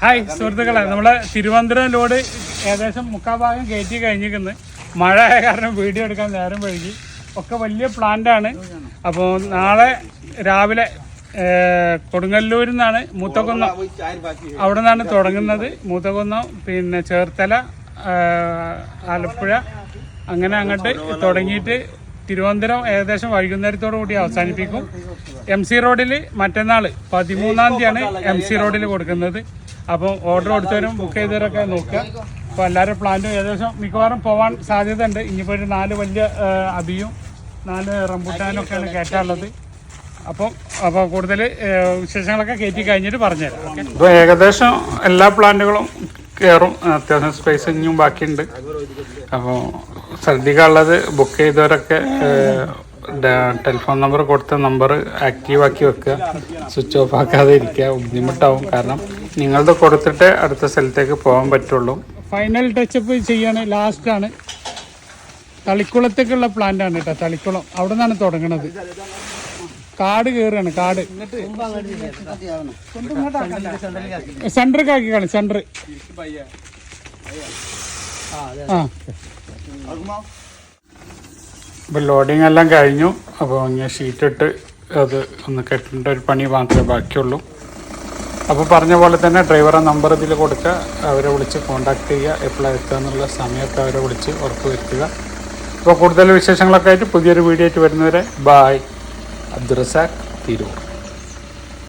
Hi സുഹൃത്തുക്കളെ. നമ്മുടെ Thiruvananthapuram load ഏകദേശം മുക്കാൽ ഭാഗം കയറ്റി കഴിഞ്ഞിരിക്കുന്നു. മഴ ആയ കാരണം വീഡിയോ എടുക്കാൻ നേരം വഴുകി ഒക്കെ വലിയ പ്ലാന്റാണ് അപ്പോൾ നാളെ രാവിലെ കൊടുങ്ങല്ലൂരിൽ നിന്നാണ് മൂത്തകുന്നം. അവിടെ നിന്നാണ് തുടങ്ങുന്നത്. മൂത്തകുന്നം പിന്നെ ചേർത്തല ആലപ്പുഴ. അങ്ങനെ അങ്ങോട്ട് തുടങ്ങിയിട്ട് തിരുവനന്തപുരം ഏകദേശം വൈകുന്നേരത്തോടു കൂടി അവസാനിപ്പിക്കും. എം സി റോഡിൽ മറ്റന്നാൾ പതിമൂന്നാം തീയതിയാണ് എം സി റോഡിൽ കൊടുക്കുന്നത്. അപ്പോൾ ഓർഡർ കൊടുത്തവരും ബുക്ക് ചെയ്തവരൊക്കെ നോക്കുക. അപ്പോൾ എല്ലാവരും പ്ലാന്റും ഏകദേശം മിക്കവാറും പോകാൻ സാധ്യത ഉണ്ട് ഇനിയിപ്പോൾ ഒരു നാല് വലിയ അബിയും നാല് റംബുട്ടാനും ഒക്കെയാണ് കയറ്റാനുള്ളത് അപ്പം അപ്പോൾ കൂടുതൽ വിശേഷങ്ങളൊക്കെ കയറ്റി കഴിഞ്ഞിട്ട് പറഞ്ഞുതരാം. അപ്പോൾ ഏകദേശം എല്ലാ പ്ലാന്റുകളും കയറും അത്യാവശ്യം സ്പേസ് ഇനിയും ബാക്കിയുണ്ട്. അപ്പോൾ ശ്രദ്ധിക്കാനുള്ളത് ബുക്ക് ചെയ്തവരൊക്കെ ടെലിഫോൺ നമ്പർ കൊടുത്ത നമ്പർ ആക്റ്റീവ് ആക്കി വെക്കുക. സ്വിച്ച് ഓഫ് ആക്കാതെ ഇരിക്കുക. ബുദ്ധിമുട്ടാവും. കാരണം നിങ്ങളത് കൊടുത്തിട്ട് അടുത്ത സ്ഥലത്തേക്ക് പോകാൻ പറ്റുള്ളൂ. ഫൈനൽ ടച്ചപ്പ് ചെയ്യാണ് ആണ് തളിക്കുളത്തേക്കുള്ള പ്ലാന്റ് ആണ് കേട്ടോ തളിക്കുളം. അവിടെ നിന്നാണ് തുടങ്ങണത്. കാട് കയറുകയാണ് കാട്. സെന്റർ ആക്കി കളി സെന്റർ ആ. ഇപ്പം ലോഡിങ് എല്ലാം കഴിഞ്ഞു. അപ്പോൾ ഞാൻ ഷീറ്റ് ഇട്ട് അത് ഒന്ന് കെട്ടേണ്ട ഒരു പണി മാത്രമേ ബാക്കിയുള്ളൂ. അപ്പോൾ പറഞ്ഞ പോലെ തന്നെ ഡ്രൈവറെ നമ്പർ ഇതിൽ കൊടുക്കുക. അവരെ വിളിച്ച് കോൺടാക്ട് ചെയ്യുക. എപ്പോഴാണ് എത്തുക എന്നുള്ള സമയത്ത് അവരെ വിളിച്ച് ഉറപ്പ് വരുത്തുക. അപ്പോൾ കൂടുതൽ വിശേഷങ്ങളൊക്കെ ആയിട്ട് പുതിയൊരു വീഡിയോ ആയിട്ട് വരുന്നവരെ ബായ് അബ്ദുറസാഖ് തിരൂർ.